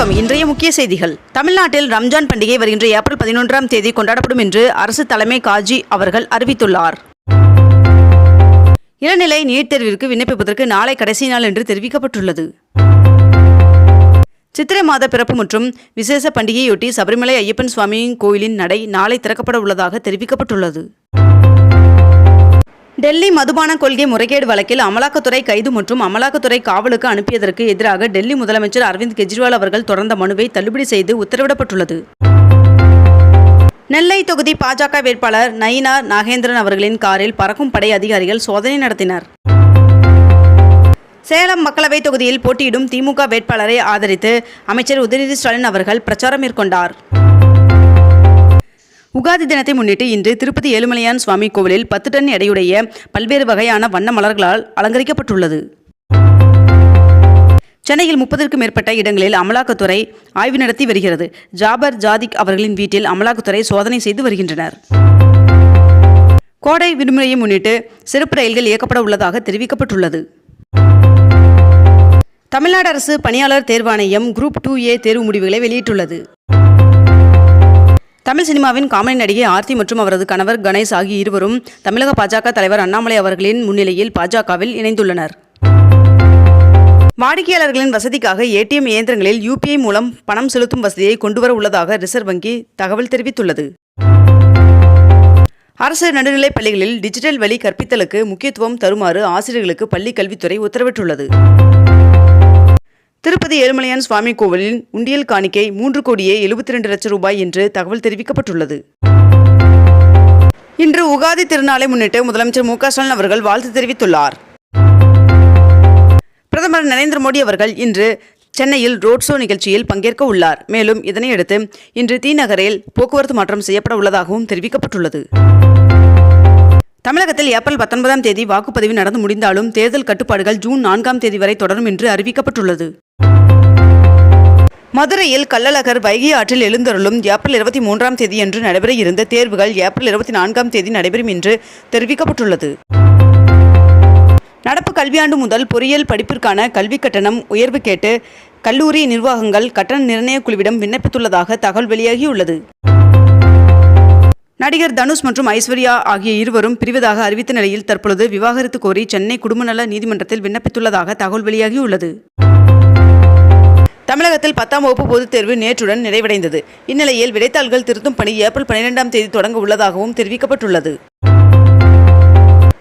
வணக்கம். இன்றைய முக்கிய செய்திகள். தமிழ்நாட்டில் ரம்ஜான் பண்டிகை வருகின்ற ஏப்ரல் பதினொன்றாம் தேதி கொண்டாடப்படும் என்று அரசு தலைமை காஜி அவர்கள் அறிவித்துள்ளார். இளநிலை நீட் தேர்விற்கு விண்ணப்பிப்பதற்கு நாளை கடைசி நாள் என்று தெரிவிக்கப்பட்டுள்ளது. சித்திரை மாத பிறப்பு மற்றும் விசேஷ பண்டிகையொட்டி சபரிமலை ஐயப்பன் சுவாமியின் கோயிலின் நடை நாளை திறக்கப்பட உள்ளதாக தெரிவிக்கப்பட்டுள்ளது. டெல்லி மதுபான கொள்கை முறைகேடு வழக்கில் அமலாக்கத்துறை கைது மற்றும் அமலாக்கத்துறை காவலுக்கு அனுப்பியதற்கு எதிராக டெல்லி முதலமைச்சர் அரவிந்த் கெஜ்ரிவால் அவர்கள் தொடர்ந்த மனுவை தள்ளுபடி செய்து உத்தரவிடப்பட்டுள்ளது. நெல்லை தொகுதி பாஜக வேட்பாளர் நயினார் நாகேந்திரன் அவர்களின் காரில் பறக்கும் படை அதிகாரிகள் சோதனை நடத்தினர். சேலம் மக்களவைத் தொகுதியில் போட்டியிடும் திமுக வேட்பாளரை ஆதரித்து அமைச்சர் உதயநிதி ஸ்டாலின் அவர்கள் பிரச்சாரம் மேற்கொண்டார். உகாதி தினத்தை முன்னிட்டு இன்று திருப்பதி ஏழுமலையான் சுவாமி கோவிலில் பத்து டன் எடையுடைய பல்வேறு வகையான வண்ண மலர்களால் அலங்கரிக்கப்பட்டுள்ளது. சென்னையில் முப்பதற்கும் மேற்பட்ட இடங்களில் அமலாக்கத்துறை ஆய்வு நடத்தி வருகிறது. ஜாபர் ஜாதிக் அவர்களின் வீட்டில் அமலாக்கத்துறை சோதனை செய்து வருகின்றனர். கோடை விடுமுறையை முன்னிட்டு சிறப்பு ரயில்கள் இயக்கப்பட உள்ளதாக தெரிவிக்கப்பட்டுள்ளது. தமிழ்நாடு அரசு பணியாளர் தேர்வாணையம் குரூப் டூ ஏ தேர்வு முடிவுகளை வெளியிட்டுள்ளது. தமிழ் சினிமாவின் காமெடி நடிகை ஆர்த்தி மற்றும் அவரது கணவர் கணேஷ் ஆகிய இருவரும் தமிழக பாஜக தலைவர் அண்ணாமலை அவர்களின் முன்னிலையில் பாஜகவில் இணைந்துள்ளனர். வாடிக்கையாளர்களின் வசதிக்காக ஏடிஎம் இயந்திரங்களில் யூபிஐ மூலம் பணம் செலுத்தும் வசதியை கொண்டுவர உள்ளதாக ரிசர்வ் வங்கி தகவல் தெரிவித்துள்ளது. அரசு நடுநிலைப் பள்ளிகளில் டிஜிட்டல் வழி கற்பித்தலுக்கு முக்கியத்துவம் தருமாறு ஆசிரியர்களுக்கு பள்ளி கல்வித்துறை உத்தரவிட்டுள்ளது. திருப்பதி ஏழுமலையான் சுவாமி கோவிலின் உண்டியல் காணிக்கை மூன்று கோடியே எழுபத்தி ரெண்டு லட்சம் ரூபாய் என்று தகவல் தெரிவிக்கப்பட்டுள்ளது. இன்று உகாதி திருநாளை முன்னிட்டு முதலமைச்சர் மு க ஸ்டாலின் அவர்கள் வாழ்த்து தெரிவித்துள்ளார். பிரதமர் நரேந்திர மோடி அவர்கள் இன்று சென்னையில் ரோட் ஷோ நிகழ்ச்சியில் பங்கேற்க உள்ளார். மேலும் இதனையடுத்து இன்று தீநகரில் போக்குவரத்து மாற்றம் செய்யப்பட உள்ளதாகவும் தெரிவிக்கப்பட்டுள்ளது. தமிழகத்தில் ஏப்ரல் பத்தொன்பதாம் தேதி வாக்குப்பதிவு நடந்து முடிந்தாலும் தேர்தல் கட்டுப்பாடுகள் ஜூன் நான்காம் தேதி வரை தொடரும் என்று அறிவிக்கப்பட்டுள்ளது. மதுரையில் கள்ளழகர் வைகை ஆற்றில் எழுந்தருளும் ஏப்ரல் இருபத்தி மூன்றாம் தேதியன்று நடைபெற இருந்த தேர்வுகள் ஏப்ரல் இருபத்தி நான்காம் தேதி நடைபெறும் என்று தெரிவிக்கப்பட்டுள்ளது. நடப்பு கல்வியாண்டு முதல் பொறியியல் படிப்பிற்கான கல்விக் கட்டணம் உயர்வு கேட்டு கல்லூரி நிர்வாகங்கள் கட்டண நிர்ணய குழுவிடம் விண்ணப்பித்துள்ளதாக தகவல் வெளியாகியுள்ளது. நடிகர் தனுஷ் மற்றும் ஐஸ்வர்யா ஆகிய இருவரும் பிரிவதாக அறிவித்த நிலையில் தற்பொழுது விவாகரத்து கோரி சென்னை குடும்பநல நீதிமன்றத்தில் விண்ணப்பித்துள்ளதாக தகவல் வெளியாகியுள்ளது. தமிழகத்தில் பத்தாம் வகுப்பு பொதுத் தேர்வு நேற்றுடன் நிறைவடைந்தது. இந்நிலையில் விடைத்தாள்கள் திருத்தும் பணி ஏப்ரல் பனிரெண்டாம் தேதி தொடங்க உள்ளதாகவும் தெரிவிக்கப்பட்டுள்ளது.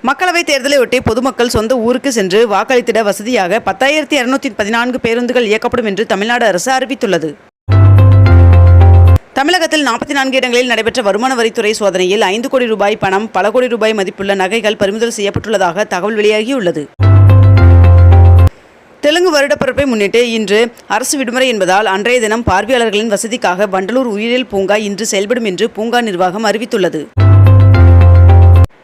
மக்களவைத் தேர்தலையொட்டி பொதுமக்கள் சொந்த ஊருக்கு சென்று வாக்களித்திட வசதியாக பத்தாயிரத்தி இருநூத்தி பதினான்கு பேருந்துகள் இயக்கப்படும் என்று தமிழ்நாடு அரசு அறிவித்துள்ளது. தமிழகத்தில் நாற்பத்தி நான்கு இடங்களில் நடைபெற்ற வருமான வரித்துறை சோதனையில் ஐந்து கோடி ரூபாய் பணம் பல கோடி ரூபாய் மதிப்புள்ள நகைகள் பறிமுதல் செய்யப்பட்டுள்ளதாக தகவல் வெளியாகியுள்ளது. தெலுங்கு வருடப்பிறப்பை முன்னிட்டு இன்று அரசு விடுமுறை என்பதால் அன்றைய தினம் பார்வையாளர்களின் வசதிக்காக வண்டலூர் உயிரியல் பூங்கா இன்று செயல்படும் என்று பூங்கா நிர்வாகம் அறிவித்துள்ளது.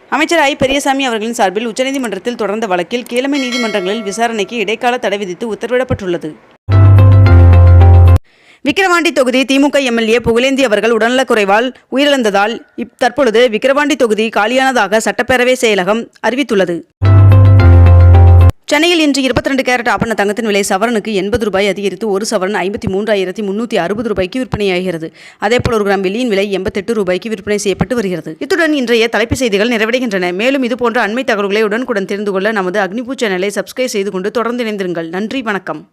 அமைச்சர் ஐ. பெரியசாமி அவர்களின் சார்பில் உச்சநீதிமன்றத்தில் தொடர்ந்த வழக்கில் கீழமை நீதிமன்றங்களில் விசாரணைக்கு இடைக்கால தடை விதித்து உத்தரவிடப்பட்டுள்ளது. விக்கிரவாண்டி தொகுதி திமுக எம்எல்ஏ புகழேந்தி அவர்கள் உடல்நலக்குறைவால் உயிரிழந்ததால் தற்பொழுது விக்கிரவாண்டி தொகுதி காலியானதாக சட்டப்பேரவை செயலகம் அறிவித்துள்ளது. சென்னையில் இன்று இருபத்தி ரெண்டு கேரட் ஆபண தங்கத்தின் விலை சவரனுக்கு எண்பது ரூபாய் அதிகரித்து ஒரு சவரன் ஐம்பத்தி மூன்றாயிரத்தி முன்னூற்றி அறுபது ரூபாய்க்கு விற்பனையாகிறது அதேபோல் ஒரு கிராம் வெள்ளியின் விலை எண்பத்தெட்டு ரூபாய்க்கு விற்பனை செய்யப்பட்டு வருகிறது. இத்துடன் இன்றைய தலைப்பு செய்திகள் நிறைவடைகின்றன. மேலும் இதுபோன்ற அண்மை தகவல்களை உடனுக்குடன் தெரிந்து கொள்ள நமது அக்னிபூ சேனலை சப்ஸ்கிரைப் செய்து கொண்டு தொடர்ந்து இணைந்திருங்கள். நன்றி வணக்கம்.